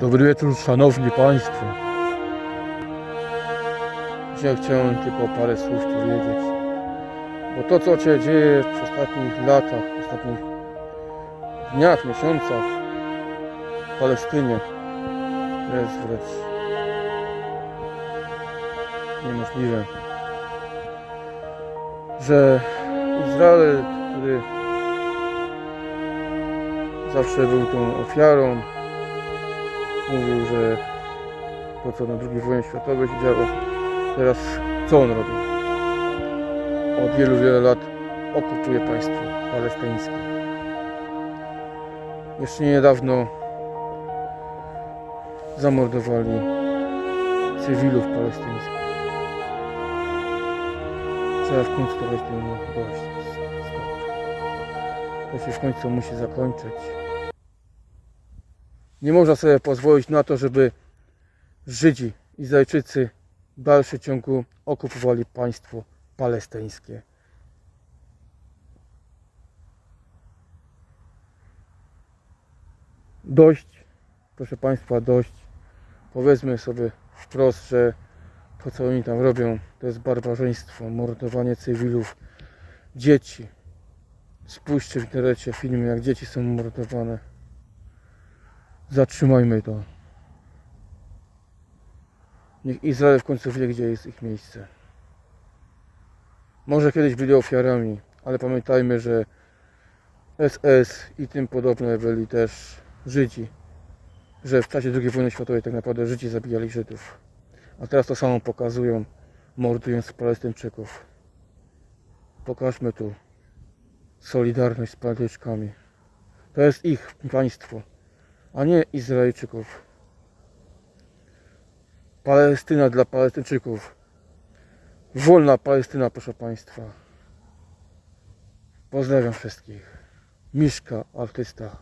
Dobry wieczór, szanowni państwo. Dzisiaj chciałem tylko parę słów powiedzieć. Bo to, co się dzieje w ostatnich latach, w ostatnich dniach, miesiącach w Palestynie, jest wręcz niemożliwe. Że Izrael, który zawsze był tą ofiarą, mówił, że to co na II wojnie światowej się działo, teraz co on robi? Od wielu, wielu lat okupuje państwo palestyńskie. Jeszcze niedawno zamordowali cywilów palestyńskich. Trzeba w końcu to dość. Stop. To się w końcu musi zakończyć. Nie można sobie pozwolić na to, żeby Żydzi, Izraelczycy w dalszym ciągu okupowali państwo palestyńskie. Dość, proszę Państwa, dość. Powiedzmy sobie wprost, że to co oni tam robią to jest barbarzyństwo, mordowanie cywilów, dzieci. Spójrzcie w internecie filmy, jak dzieci są mordowane. Zatrzymajmy to. Niech Izrael w końcu wie, gdzie jest ich miejsce. Może kiedyś byli ofiarami, ale pamiętajmy, że SS i tym podobne byli też Żydzi. Że w czasie II wojny światowej tak naprawdę Żydzi zabijali Żydów. A teraz to samo pokazują, mordując Palestyńczyków. Pokażmy tu solidarność z Palestyńczykami. To jest ich państwo a nie Izraelczyków. Palestyna dla Palestyńczyków. Wolna Palestyna, proszę Państwa. Pozdrawiam wszystkich. Miszka, artysta.